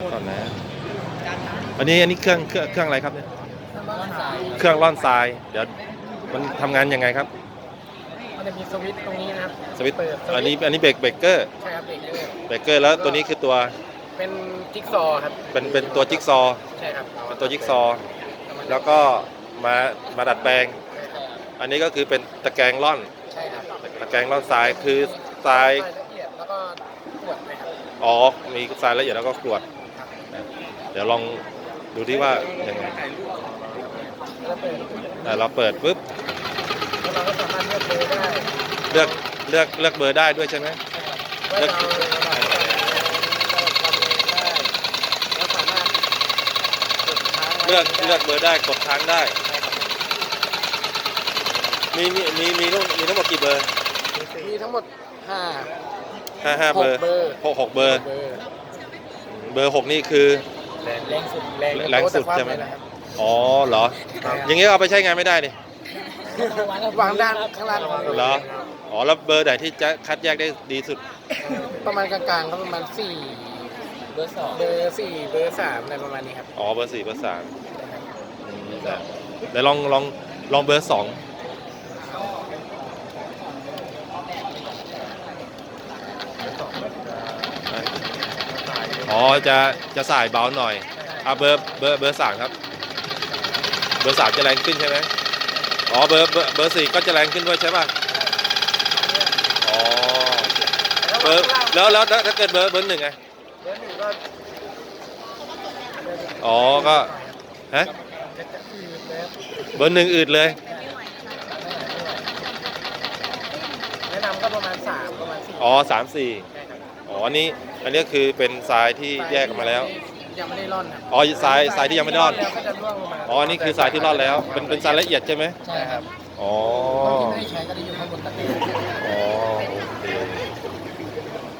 ก่อนนะอันนี้อันนี้เครื่องเครื่องเครื่องอะไรครับเนี่ยเครื่องร่อนทราย เดี๋ยวมันทำงานยังไงครับ มันจะมีสวิตช์ตรงนี้นะครับสวิตช์เปิดสวิตช์อันนี้อันนี้เบรกเบรกเกอร์ใช่ครับเบรกเลยเบรกเกอร์แล้วตัวนี้คือตัวเป็นจิ๊กซอว์ครับเป็นเป็นตัวจิ๊กซอว์ใช่ครับเป็นตัวจิ๊กซอว์แล้วก็มามาดัดแปลง อันนี้ก็คือเป็นตะแกรงร่อนใช่ครับตะแกรงร่อนทรายคือทรายละเอียดแล้วก็ขวดเลยครับอ๋อมีทรายละเอียดแล้วก็กรวด เดี๋ยวลองดูที่ว่ายังไงแล้วเปิดอะเราเปิดปุ๊บแล้วเราก็สามารถเลือกเบอร์ได้เลือกเลือกเลือกเบอร์ได้ด้วยใช่ไหมว่าจะเอาระดับการเราทำเองได้แล้วสามารถกดค้างไว้เลือกได้เลือกเบอร์ได้กดค้างได้ มีมีมีมีทั้งมีทั้งหมดกี่เบอร์ มีทั้งหมดห้าห้าห้าเบอร์หกเบอร์หกหกเบอร์เบอร์เบอร์หกนี่คือแรงแรงสุดแรงแรงสุดใช่ไหมโต๊ะแต่ความเลยนะครับอ๋อเหรออย่างงี้เอาไปใช้งานไม่ได้ดิวางด้านข้างล่างเหรอ อ๋อแล้วเบอร์ไหนที่จะคัดแยกได้ดีสุด ประมาณกลางๆก็ประมาณสี่เบอร์สองเบอร์สี่เบอร์สามอะไรประมาณนี้ครับอ๋อเบอร์สี่เบอร์สามอืมแต่เดี๋ยวลองลองลองเบอร์สอง อ๋อจะจะสายเบาหน่อยอะเบอร์เบอร์เบอร์สามครับ เบอร์สามจะแรงขึ้นใช่ไหมอ๋อเบอร์เบอร์เบอร์สี่ก็จะแรงขึ้นด้วยใช่ป่ะอ๋อเบอร์แล้วแล้วแล้วถ้าเกิดเบอร์เบอร์หนึ่งไงเบอร์หนึ่งก็อ๋อก็ฮะจะจะอืดเลยครับเบอร์หนึ่งอืดเลยแนะนำก็ประมาณสามประมาณสี่อ๋อสามสี่ใช่ครับ อ๋ออันนี้อันนี้คือเป็นทรายที่แยกออกมาแล้ว ยังไม่ได้ร่อนครับอ๋อทรายทรายที่ยังไม่ได้ร่อน แล้วก็จะร่วงลงมาอ๋ออันนี้คือทรายที่ร่อนแล้ว เป็นเป็นทรายละเอียดใช่ไหมใช่ครับ อ๋อตอนที่ไม่ได้ใช้ก็จะอยู่ข้างบนตะเกียง